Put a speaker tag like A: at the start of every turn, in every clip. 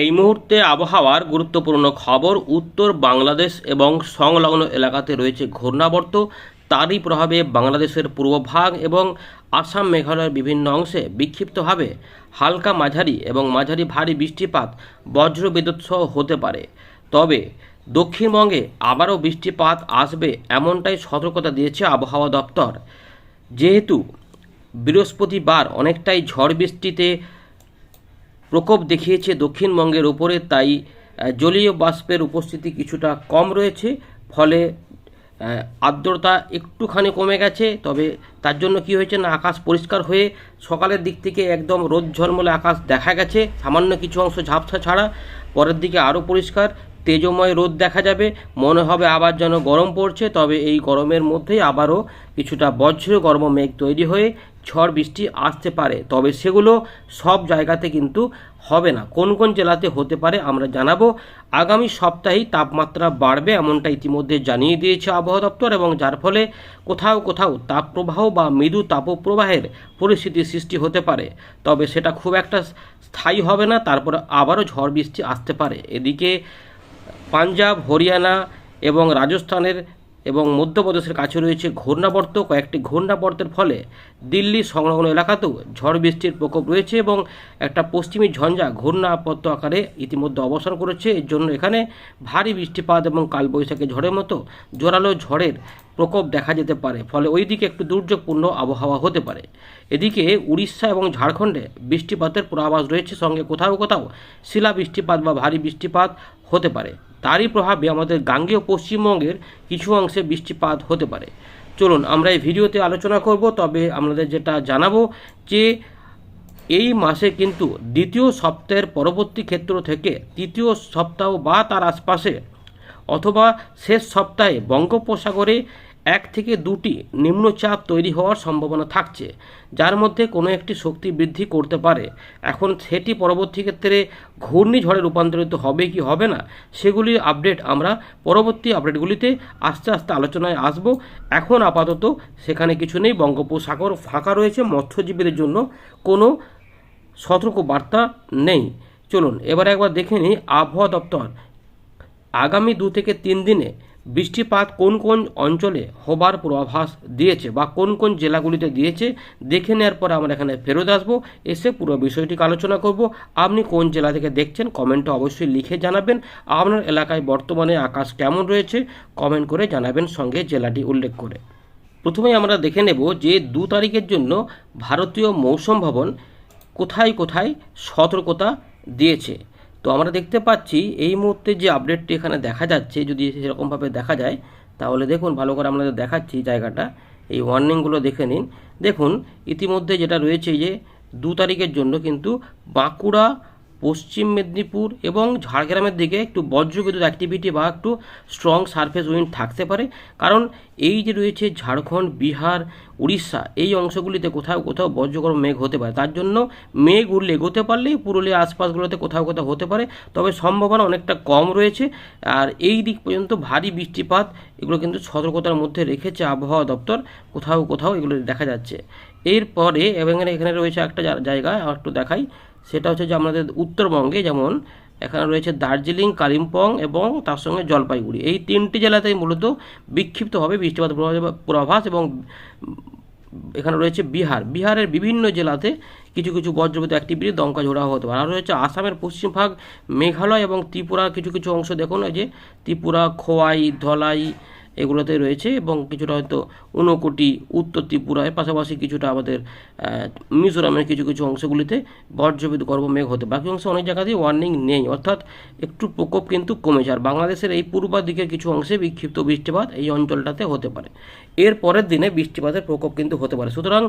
A: এই মুহূর্তে আবহাওয়ার গুরুত্বপূর্ণ খবর উত্তর বাংলাদেশ এবং সংলগ্ন এলাকাতে রয়েছে ঘূর্ণাবর্ত তারই প্রভাবে বাংলাদেশের পূর্বভাগ এবং আসাম মেঘালয়ের বিভিন্ন অংশে বিক্ষিপ্তভাবে হালকা মাঝারি এবং মাঝারি ভারী বৃষ্টিপাত বজ্রবিদ্যুৎ সহ হতে পারে তবে দক্ষিণবঙ্গে আবারও বৃষ্টিপাত আসবে এমনটাই সতর্কতা দিয়েছে আবহাওয়া দপ্তর যেহেতু বৃহস্পতিবার অনেকটাই ঝড় বৃষ্টিতে প্রকোপ দেখিয়েছে দক্ষিণবঙ্গের ওপরে তাই জলীয় বাষ্পের উপস্থিতি কিছুটা কম রয়েছে ফলে আর্দ্রতা একটুখানি কমে গেছে তবে তার জন্য কি হয়েছে না আকাশ পরিষ্কার হয়ে সকালের দিক থেকে একদম রোদ ঝলমলে আকাশ দেখা গেছে সামান্য কিছু অংশ ঝাপসা ছাড়া পরের দিকে আরও পরিষ্কার তেজময় রোদ দেখা যাবে মনে হবে আবার যেন গরম পড়ছে তবে এই গরমের মধ্যেই আবারও কিছুটা বজ্র গরম মেঘ তৈরি হয়ে ঝড় বৃষ্টি আসতে পারে তবে সেগুলো সব জায়গাতে কিন্তু হবে না কোন কোন জেলাতে হতে পারে আমরা জানাবো আগামী সপ্তাহেই তাপমাত্রা বাড়বে এমনটা ইতিমধ্যে জানিয়ে দিয়েছে আবহাওয়া দপ্তর এবং যার ফলে কোথাও কোথাও তাপপ্রবাহ বা মৃদু তাপপ্রবাহের পরিস্থিতির সৃষ্টি হতে পারে তবে সেটা খুব একটা স্থায়ী হবে না তারপর আবারও ঝড় বৃষ্টি আসতে পারে এদিকে পাঞ্জাব হরিয়ানা এবং রাজস্থানের এবং মধ্যপ্রদেশের কাছে রয়েছে ঘূর্ণাবর্ত কয়েকটি ঘূর্ণাবর্তের ফলে দিল্লি সংলগ্ন এলাকাতেও ঝড় বৃষ্টির প্রকোপ রয়েছে এবং একটা পশ্চিমী ঝঞ্ঝা ঘূর্ণাপত্য আকারে ইতিমধ্যে অবসান করেছে এর জন্য এখানে ভারী বৃষ্টিপাত এবং কালবৈশাখী ঝড়ের মতো জোরালো ঝড়ের প্রকোপ দেখা যেতে পারে ফলে ওই দিকে একটু দুর্যোগপূর্ণ আবহাওয়া হতে পারে এদিকে উড়িষ্যা এবং ঝাড়খণ্ডে বৃষ্টিপাতের পূর্বাভাস রয়েছে সঙ্গে কোথাও কোথাও শিলা বৃষ্টিপাত বা ভারী বৃষ্টিপাত হতে পারে তারই প্রভাবে আমাদের গাঙ্গেয় পশ্চিমবঙ্গের কিছু অংশে বৃষ্টিপাত হতে পারে চলুন আমরা এই ভিডিওতে আলোচনা করব তবে আমাদের যেটা জানাবো যে এই মাসে কিন্তু দ্বিতীয় সপ্তাহের পরবর্তী ক্ষেত্র থেকে তৃতীয় সপ্তাহ বা তার আশপাশে অথবা শেষ সপ্তাহে বঙ্গোপসাগরে এক থেকে দুটি নিম্নচাপ তৈরি হওয়ার সম্ভাবনা থাকছে যার মধ্যে কোনো একটি শক্তি বৃদ্ধি করতে পারে এখন সেটি পরবর্তী ক্ষেত্রে ঘূর্ণিঝড়ে রূপান্তরিত হবে কি হবে না সেগুলির আপডেট আমরা পরবর্তী আপডেটগুলিতে আস্তে আস্তে আলোচনায় আসব এখন আপাতত সেখানে কিছু নেই বঙ্গোপসাগর ফাঁকা রয়েছে মৎস্যজীবীদের জন্য কোনো সতর্ক বার্তা নেই চলুন এবার একবার দেখে নিই আবহাওয়া দপ্তর আগামী দু থেকে তিন দিনে বৃষ্টিপাত কোন কোন অঞ্চলে হবার পূর্বাভাস দিয়েছে বা কোন কোন জেলাগুলিতে দিয়েছে দেখে নেওয়ার পর আমরা এখানে ফেরত আসবো এসে পুরো বিষয়টিকে আলোচনা করব আপনি কোন জেলা থেকে দেখছেন কমেন্টে অবশ্যই লিখে জানাবেন আপনার এলাকায় বর্তমানে আকাশ কেমন রয়েছে কমেন্ট করে জানাবেন সঙ্গে জেলাটি উল্লেখ করে প্রথমে আমরা দেখে নেব যে দু তারিখের জন্য ভারতীয় মৌসুম ভবন কোথায় কোথায় সতর্কতা দিয়েছে তো আমরা দেখতে পাচ্ছি এই মুহূর্তে যে আপডেটটি এখানে দেখা যাচ্ছে যদি সেরকমভাবে দেখা যায় তাহলে দেখুন ভালো করে আমরা দেখাচ্ছি জায়গাটা এই ওয়ার্নিংগুলো দেখে নিন দেখুন ইতিমধ্যে যেটা রয়েছে যে দু তারিখের জন্য কিন্তু বাঁকুড়া পশ্চিম মেদিনীপুর এবং ঝাড়গ্রামের দিকে একটু বজ্রবিদ্যুৎ অ্যাক্টিভিটি বা একটু স্ট্রং সারফেস উইন্ড থাকতে পারে কারণ এই যে রয়েছে ঝাড়খণ্ড বিহার উড়িষ্যা এই অংশগুলিতে কোথাও কোথাও বজ্রগর মেঘ হতে পারে তার জন্য মেঘ উড়লে এগোতে পারলেই পুরুলিয়া আশপাশগুলোতে কোথাও কোথাও হতে পারে তবে সম্ভাবনা অনেকটা কম রয়েছে আর এই দিক পর্যন্ত ভারী বৃষ্টিপাত এগুলো কিন্তু সতর্কতার মধ্যে রেখেছে আবহাওয়া দপ্তর কোথাও কোথাও এগুলো দেখা যাচ্ছে এরপরে এবং এখানে রয়েছে একটা জায়গা একটু দেখাই সেটা হচ্ছে যে আমাদের উত্তরবঙ্গে যেমন এখানে রয়েছে দার্জিলিং কালিম্পং এবং তার সঙ্গে জলপাইগুড়ি এই তিনটি জেলাতেই মূলত বিক্ষিপ্তভাবে বৃষ্টিপাত পূর্বাভাস এবং এখানে রয়েছে বিহার বিহারের বিভিন্ন জেলাতে কিছু কিছু বজ্রপাত অ্যাক্টিভিটি দমকা ঝোড়া হতে পারে আর রয়েছে আসামের পশ্চিম ভাগ মেঘালয় এবং ত্রিপুরার কিছু কিছু অংশ দেখুন যে ত্রিপুরা খোয়াই ধলাই এগুলোতে রয়েছে এবং কিছুটা হয়তো ঊনকোটি উত্তর ত্রিপুরায় পাশাপাশি কিছুটা আমাদের মিজোরামের কিছু কিছু অংশগুলিতে বজ্রবিদ গর্ভমেঘ হতে বাকি অংশে অনেক জায়গাতেই ওয়ার্নিং নেই অর্থাৎ একটু প্রকোপ কিন্তু কমেছে আর বাংলাদেশের এই পূর্ব দিকের কিছু অংশে বিক্ষিপ্ত বৃষ্টিপাত এই অঞ্চলটাতে হতে পারে এর পরের দিনে বৃষ্টিপাতের প্রকোপ কিন্তু হতে পারে সুতরাং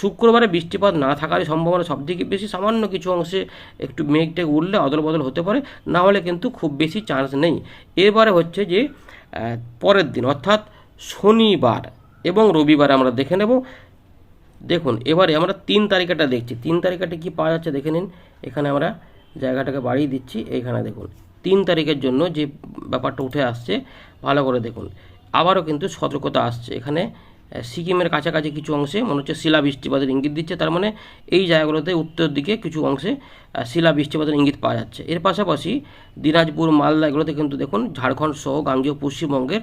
A: শুক্রবারে বৃষ্টিপাত না থাকারই সম্ভাবনা সবথেকে বেশি সামান্য কিছু অংশে একটু মেঘ টেঘ উঠলে অদল বদল হতে পারে না হলে কিন্তু খুব বেশি চান্স নেই এবারে হচ্ছে যে পরের দিন অর্থাৎ শনিবার এবং রবিবার আমরা দেখে নেব দেখুন এবারে আমরা তিন তারিখটা দেখছি তিন তারিখটা কি পাওয়া যাচ্ছে দেখে নিন এখানে আমরা জায়গাটাকে বাড়িয়ে দিচ্ছি এখানে দেখুন তিন তারিখের জন্য যে ব্যাপারটা উঠে আসছে ভালো করে দেখুন আবারও কিন্তু সতর্কতা আসছে এখানে সিকিমের কাছাকাছি কিছু অংশে মনে হচ্ছে শিলা বৃষ্টিপাতের ইঙ্গিত দিচ্ছে তার মানে এই জায়গাগুলোতে উত্তর দিকে কিছু অংশে শিলা বৃষ্টিপাতের ইঙ্গিত পাওয়া যাচ্ছে এর পাশাপাশি দিনাজপুর মালদা এগুলোতে কিন্তু দেখুন ঝাড়খণ্ড সহ গাঙ্গীয় পশ্চিমবঙ্গের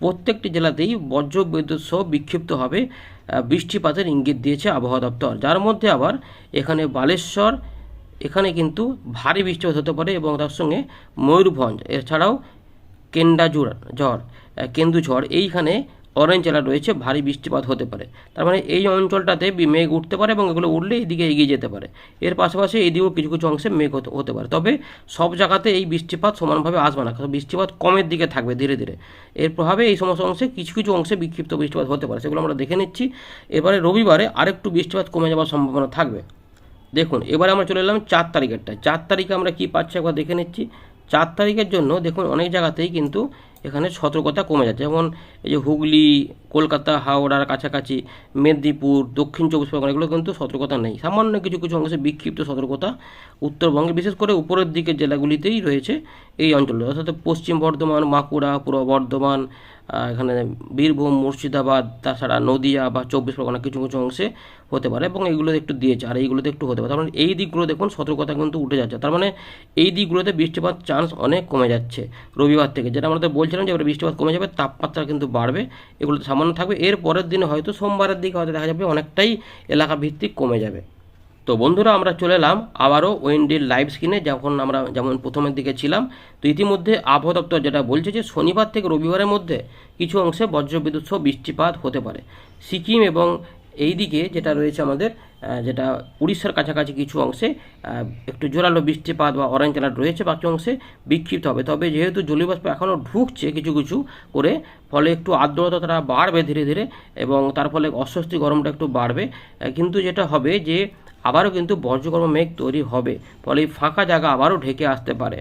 A: প্রত্যেকটি জেলাতেই বজ্র বিদ্যুৎ সহ বিক্ষিপ্তভাবে বৃষ্টিপাতের ইঙ্গিত দিয়েছে আবহাওয়া দপ্তর যার মধ্যে আবার এখানে বালেশ্বর এখানে কিন্তু ভারী বৃষ্টিপাত হতে পারে এবং তার সঙ্গে ময়ূরভঞ্জ এছাড়াও কেন্ডাজুড় ঝড় কেন্দুঝড় এইখানে অরেঞ্জ অ্যালার্ট রয়েছে ভারী বৃষ্টিপাত হতে পারে তার মানে এই অঞ্চলটাতে মেঘ উঠতে পারে এবং এগুলো উঠলে এদিকে এগিয়ে যেতে পারে এর পাশাপাশি এদিকেও কিছু কিছু অংশে মেঘ হতে পারে তবে সব জায়গাতে এই বৃষ্টিপাত সমানভাবে আসবে না কারণ বৃষ্টিপাত কমের দিকে থাকবে ধীরে ধীরে এর প্রভাবে এই সমস্ত অংশে কিছু কিছু অংশে বিক্ষিপ্ত বৃষ্টিপাত হতে পারে সেগুলো আমরা দেখে নিচ্ছি এবারে রবিবারে আরেকটু বৃষ্টিপাত কমে যাওয়ার সম্ভাবনা থাকবে দেখুন এবারে আমরা চলে এলাম চার তারিখেরটা চার তারিখে আমরা কী পাচ্ছি একবার দেখে নিচ্ছি চার তারিখের জন্য দেখুন অনেক জায়গাতেই কিন্তু এখানে সতর্কতা কমে যাচ্ছে যেমন এই যে হুগলি কলকাতা হাওড়ার কাছাকাছি মেদিনীপুর দক্ষিণ চব্বিশ পরগনা এগুলো কিন্তু সতর্কতা নেই সামান্য কিছু কিছু অংশে বিক্ষিপ্ত সতর্কতা উত্তরবঙ্গে বিশেষ করে উপরের দিকের জেলাগুলিতেই রয়েছে এই অঞ্চলে অর্থাৎ পশ্চিম বর্ধমান বাঁকুড়া পূর্ব বর্ধমান এখানে বীরভূম মুর্শিদাবাদ তাছাড়া নদিয়া বা চব্বিশ পরগনা কিছু কিছু অংশে হতে পারে এবং এইগুলো একটু দিয়েছে আর এইগুলোতে একটু হতে পারে তার মানে এই দিকগুলো দেখুন সতর্কতা কিন্তু উঠে যাচ্ছে তার মানে এই দিকগুলোতে বৃষ্টিপাত চান্স অনেক কমে যাচ্ছে রবিবার থেকে যেটা আমাদের বলছিলাম যে এবার বৃষ্টিপাত কমে যাবে তাপমাত্রা কিন্তু বাড়বে এগুলো সামান্য থাকবে এর পরের দিন হয়তো সোমবারের দিকে হয়তো দেখা যাবে অনেকটাই এলাকা ভিত্তিক কমে যাবে তো বন্ধুরা আমরা চলে এলাম আবারও ওয়েন্ডির লাইভ স্ক্রিনে যখন আমরা যেমন প্রথমের দিকে ছিলাম তো ইতিমধ্যে আবহাওয়া দপ্তর যেটা বলছে যে শনিবার থেকে রবিবারের মধ্যে কিছু অংশে বজ্রবিদ্যুৎ সহ বৃষ্টিপাত হতে পারে সিকিম এবং এই দিকে যেটা রয়েছে আমাদের যেটা উড়িষ্যার কাছাকাছি কিছু অংশে একটু জোরালো বৃষ্টিপাত বা অরেঞ্জ অ্যালার্ট রয়েছে বাকি অংশে বিক্ষিপ্ত হবে তবে যেহেতু জলীয়বাষ্প এখনও ঢুকছে কিছু কিছু করে ফলে একটু আর্দ্রতাটা বাড়বে ধীরে ধীরে এবং তার ফলে অস্বস্তি গরমটা একটু বাড়বে কিন্তু যেটা হবে যে আবারও কিন্তু বর্জ্যকর্ম মেঘ তৈরি হবে ফলে ফাঁকা জায়গা আবারও ঢেকে আসতে পারে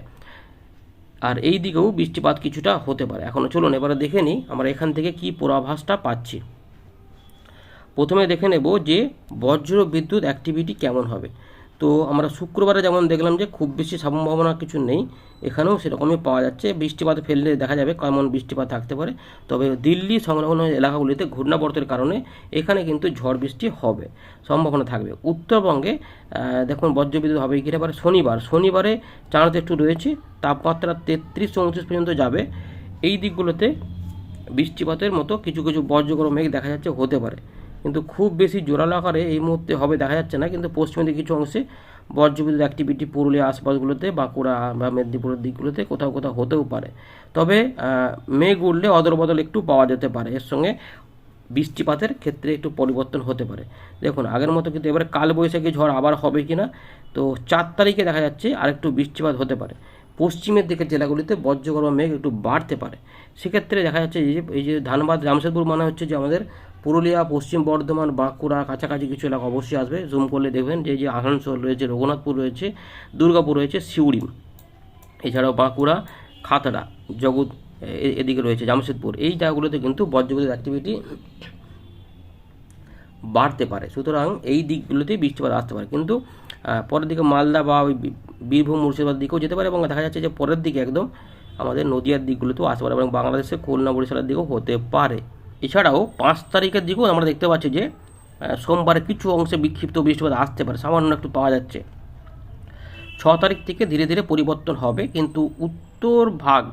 A: আর এই দিকেও বৃষ্টিপাত কিছুটা হতে পারে এখন চলুন এবারে দেখে নিই আমরা এখান থেকে কি পূর্বাভাসটা পাচ্ছি প্রথমে দেখে নেব যে বজ্র বিদ্যুৎ অ্যাক্টিভিটি কেমন হবে তো আমরা শুক্রবারে যেমন দেখলাম যে খুব বেশি সম্ভাবনা কিছু নেই এখানেও সেরকমই পাওয়া যাচ্ছে বৃষ্টিপাত ফেললে দেখা যাবে কেমন বৃষ্টিপাত থাকতে পারে তবে দিল্লি সংলগ্ন এলাকাগুলিতে ঘূর্ণাবর্তের কারণে এখানে কিন্তু ঝড় বৃষ্টি হবে সম্ভাবনা থাকবে উত্তরবঙ্গে দেখুন বজ্রবিদ্যুৎ হবে কিনা পারে শনিবার শনিবারে চাঁদ একটু রয়েছে তাপমাত্রা তেত্রিশ চৌত্রিশ পর্যন্ত যাবে এই দিকগুলোতে বৃষ্টিপাতের মতো কিছু কিছু বজ্রগর মেঘ দেখা যাচ্ছে হতে পারে কিন্তু খুব বেশি জোরালো আকারে এই মুহূর্তে হবে দেখা যাচ্ছে না কিন্তু পশ্চিমের দিকে কিছু অংশে বজ্রবিদ্যুৎ অ্যাক্টিভিটি পুরুলিয়া আশপাশগুলোতে বাঁকুড়া বা মেদিনীপুরের দিকগুলোতে কোথাও কোথাও হতেও পারে তবে মেঘ উঠলে অদলবদল একটু পাওয়া যেতে পারে এর সঙ্গে বৃষ্টিপাতের ক্ষেত্রে একটু পরিবর্তন হতে পারে দেখুন আগের মতো কিন্তু এবারে কালবৈশাখী ঝড় আবার হবে কি না তো চার তারিখে দেখা যাচ্ছে আরেকটু বৃষ্টিপাত হতে পারে পশ্চিমের দিকের জেলাগুলিতে বজ্রগর্ভ মেঘ একটু বাড়তে পারে সেক্ষেত্রে দেখা যাচ্ছে এই যে এই যে ধানবাদ জামশেদপুর মানে হচ্ছে যে আমাদের পুরুলিয়া পশ্চিম বর্ধমান বাঁকুড়া কাছাকাছি কিছু এলাকা অবশ্যই আসবে জুম করলে দেখবেন যে যে আসানসোল রয়েছে রঘুনাথপুর রয়েছে দুর্গাপুর রয়েছে সিউড়ি এছাড়াও বাঁকুড়া খাতড়া জগৎ এদিকে রয়েছে জামশেদপুর এই জায়গাগুলোতে কিন্তু বজ্রগতির অ্যাক্টিভিটি বাড়তে পারে সুতরাং এই দিকগুলোতেই বৃষ্টিপাত আসতে পারে কিন্তু পরের দিকে মালদা বা ওই বীরভূম মুর্শিদাবাদ দিকেও যেতে পারে এবং দেখা যাচ্ছে যে পরের দিকে একদম আমাদের নদীয়ার দিকগুলোতেও আসতে পারে এবং বাংলাদেশে খুলনা বরিশালের দিকেও হতে পারে এছাড়াও পাঁচ তারিখের দিকেও আমরা দেখতে পাচ্ছি যে সোমবার কিছু অংশে বিক্ষিপ্ত বৃষ্টিপাত আসতে পারে সামান্য একটু পাওয়া যাচ্ছে ছ তারিখ থেকে ধীরে ধীরে পরিবর্তন হবে কিন্তু উত্তর ভাগ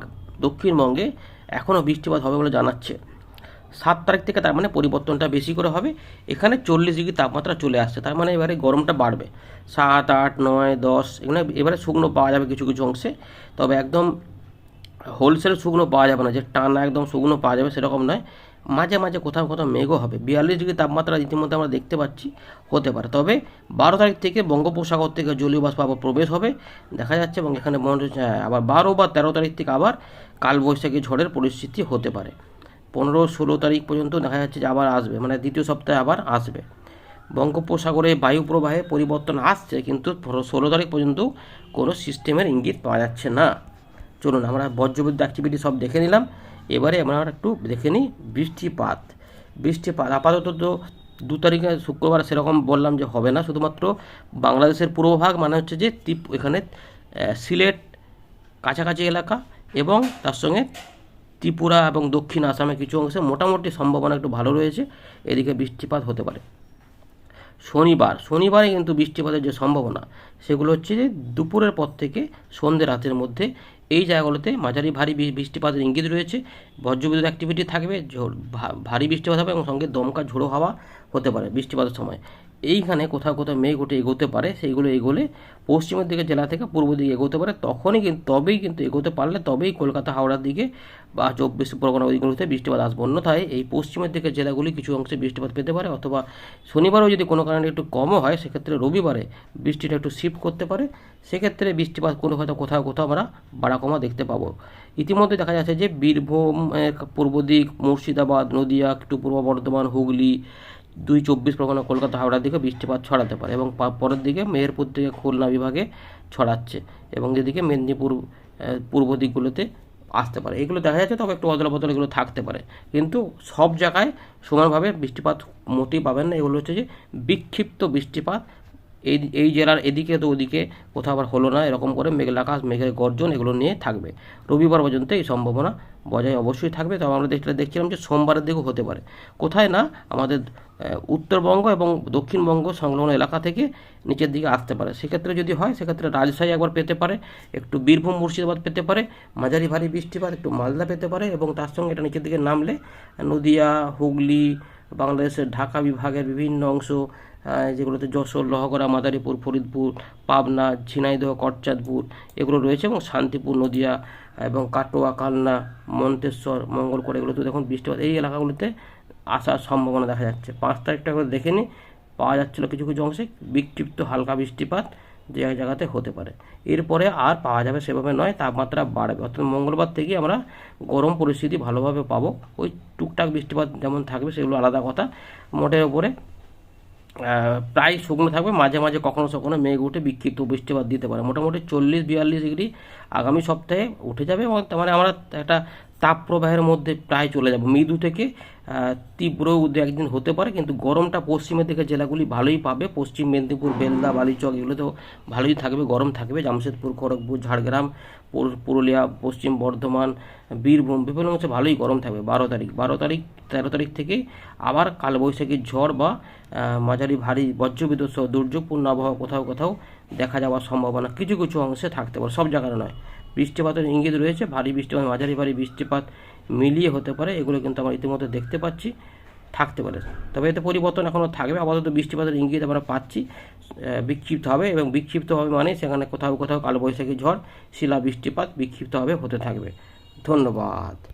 A: দক্ষিণবঙ্গে এখনও বৃষ্টিপাত হবে বলে জানাচ্ছে সাত তারিখ থেকে তার মানে পরিবর্তনটা বেশি করে হবে এখানে চল্লিশ ডিগ্রি তাপমাত্রা চলে আসছে তার মানে এবারে গরমটা বাড়বে সাত আট নয় দশ এখানে এবারে শুকনো পাওয়া যাবে কিছু কিছু অংশে তবে একদম হোলসেল শুকনো পাওয়া যাবে না যে টানা একদম শুকনো পাওয়া যাবে সেরকম নয় মাঝে মাঝে কোথাও কোথাও মেঘও হবে বিয়াল্লিশ ডিগ্রি তাপমাত্রা ইতিমধ্যে আমরা দেখতে পাচ্ছি হতে পারে তবে বারো তারিখ থেকে বঙ্গোপসাগর থেকে জলীয় বাষ্প আবার প্রবেশ হবে দেখা যাচ্ছে এবং এখানে হ্যাঁ, আবার বারো বা তেরো তারিখ থেকে আবার কালবৈশাখী ঝড়ের পরিস্থিতি হতে পারে পনেরো ষোলো তারিখ পর্যন্ত দেখা যাচ্ছে যে আবার আসবে মানে দ্বিতীয় সপ্তাহে আবার আসবে বঙ্গোপসাগরে বায়ু প্রবাহে পরিবর্তন আসছে কিন্তু ষোলো তারিখ পর্যন্ত কোনো সিস্টেমের ইঙ্গিত পাওয়া যাচ্ছে না চলুন আমরা বজ্রবিদ্যুৎ অ্যাক্টিভিটি সব দেখে নিলাম এবারে আমরা একটু দেখে নিই বৃষ্টিপাত বৃষ্টিপাত আপাতত তো দু তারিখে শুক্রবার সেরকম বললাম যে হবে না শুধুমাত্র বাংলাদেশের পূর্বভাগ মানে হচ্ছে যে তীপ এখানে সিলেট কাছাকাছি এলাকা এবং তার সঙ্গে ত্রিপুরা এবং দক্ষিণ আসামে কিছু অংশে মোটামুটি সম্ভাবনা একটু ভালো রয়েছে এদিকে বৃষ্টিপাত হতে পারে শনিবার শনিবারে কিন্তু বৃষ্টিপাতের যে সম্ভাবনা সেগুলো হচ্ছে যে দুপুরের পর থেকে সন্ধ্যে রাতের মধ্যে এই জায়গাগুলোতে মাঝারি ভারী বৃষ্টিপাতের ইঙ্গিত রয়েছে বজ্রবিদ্যুৎ অ্যাক্টিভিটি থাকবে ভারী বৃষ্টিপাত হবে এবং সঙ্গে দমকা ঝোড়ো হাওয়া হতে পারে বৃষ্টিপাতের সময় এইখানে কোথাও কোথাও মেঘ উঠে এগোতে পারে সেইগুলো এগোলে পশ্চিমের দিকে জেলা থেকে পূর্ব দিকে এগোতে পারে তখনই কিন্তু তবেই কিন্তু এগোতে পারলে তবেই কলকাতা হাওড়ার দিকে বা চব্বিশ পরগনা ওইগুলোতে বৃষ্টিপাত আসবে অন্যথায় এই পশ্চিমের দিকে জেলাগুলি কিছু অংশে বৃষ্টিপাত পেতে পারে অথবা শনিবারও যদি কোনো কারণে একটু কমও হয় সেক্ষেত্রে রবিবারে বৃষ্টিটা একটু শিফট করতে পারে সেক্ষেত্রে বৃষ্টিপাত কোনো হয়তো কোথাও কোথাও আমরা বাড়াকমা দেখতে পাবো ইতিমধ্যে দেখা যাচ্ছে যে বীরভূম পূর্ব দিক মুর্শিদাবাদ নদিয়া একটু পূর্ব বর্ধমান হুগলি দুই চব্বিশ পরগনা কলকাতা হাওড়ার দিকে বৃষ্টিপাত ছড়াতে পারে এবং পরের দিকে মেহেরপুর থেকে খুলনা বিভাগে ছড়াচ্ছে এবং যেদিকে মেদিনীপুর পূর্ব দিকগুলোতে আসতে পারে এগুলো দেখা যাচ্ছে তবে একটু অদলা বদল এগুলো থাকতে পারে কিন্তু সব জায়গায় সমানভাবে বৃষ্টিপাত মোটেই পাবেন না এগুলো হচ্ছে যে বিক্ষিপ্ত বৃষ্টিপাত এই এই জেলার এদিকে তো ওদিকে কোথাও আবার হলো না এরকম করে মেঘলা আকাশ মেঘের গর্জন এগুলো নিয়ে থাকবে রবিবার পর্যন্ত এই সম্ভাবনা বজায় অবশ্যই থাকবে তবে আমরা দেখলে দেখছিলাম যে সোমবারের দিকেও হতে পারে কোথায় না আমাদের উত্তরবঙ্গ এবং দক্ষিণবঙ্গ সংলগ্ন এলাকা থেকে নিচের দিকে আসতে পারে সেক্ষেত্রে যদি হয় সেক্ষেত্রে রাজশাহী একবার পেতে পারে একটু বীরভূম মুর্শিদাবাদ পেতে পারে মাঝারি ভারী বৃষ্টিপাত একটু মালদা পেতে পারে এবং তার সঙ্গে এটা নিচের দিকে নামলে নদিয়া হুগলি বাংলাদেশের ঢাকা বিভাগের বিভিন্ন অংশ হ্যাঁ, যেগুলোতে যশোর লহগড়া মাদারীপুর ফরিদপুর পাবনা ঝিনাইদহ কটচাঁদপুর এগুলো রয়েছে এবং শান্তিপুর নদিয়া এবং কাটোয়া কালনা মন্তেশ্বর মঙ্গলকোট এগুলোতে দেখুন বৃষ্টিপাত এই এলাকাগুলোতে আসার সম্ভাবনা দেখা যাচ্ছে পাঁচ তারিখটা করে দেখে নিই পাওয়া যাচ্ছিলো কিছু কিছু অংশে বিক্ষিপ্ত হালকা বৃষ্টিপাত যে জায়গাতে হতে পারে এরপরে আর পাওয়া যাবে সেভাবে নয় তাপমাত্রা বাড়বে অর্থাৎ মঙ্গলবার থেকে আমরা গরম পরিস্থিতি ভালোভাবে পাবো ওই টুকটাক বৃষ্টিপাত যেমন থাকবে সেগুলো আলাদা কথা মোটের ওপরে প্রায় শুকনো থাকবে মাঝে মাঝে কখনো কখনো মেঘ উঠে বিক্ষিপ্ত বৃষ্টিপাত দিতে পারে মোটামুটি চল্লিশ বিয়াল্লিশ ডিগ্রি আগামী সপ্তাহে উঠে যাবে এবং মানে আমরা একটা তাপপ্রবাহের মধ্যে প্রায় চলে যাব মৃদু থেকে তীব্র উদ্যোগ একদিন হতে পারে কিন্তু গরমটা পশ্চিমের দিকে জেলাগুলি ভালোই পাবে পশ্চিম মেদিনীপুর বেলদা বালিচক এগুলোতেও ভালোই থাকবে গরম থাকবে জামশেদপুর খড়গপুর ঝাড়গ্রাম পুরুলিয়া পশ্চিম বর্ধমান বীরভূম বিভিন্ন অংশে ভালোই গরম থাকবে বারো তারিখ বারো তারিখ তেরো তারিখ থেকে আবার কালবৈশাখীর ঝড় বা মাঝারি ভারী বজ্রবিদ্যুৎ সহ দুর্যোগপূর্ণ আবহাওয়া কোথাও কোথাও দেখা যাওয়ার সম্ভাবনা কিছু কিছু অংশে থাকতে পারে সব জায়গায় নয় বৃষ্টিপাতের ইঙ্গিত রয়েছে ভারী বৃষ্টিপাত মাঝারি ভারী বৃষ্টিপাত মিলিয়ে হতে পারে এগুলো কিন্তু আমরা ইতিমধ্যে দেখতে পাচ্ছি থাকতে পারে তবে এতে পরিবর্তন এখনও থাকবে আপাতত বৃষ্টিপাতের ইঙ্গিত আমরা পাচ্ছি বিক্ষিপ্ত হবে এবং বিক্ষিপ্ত হবে মানে সেখানে কোথাও কোথাও কালবৈশাখী ঝড় শিলা বৃষ্টিপাত বিক্ষিপ্তভাবে হতে থাকবে ধন্যবাদ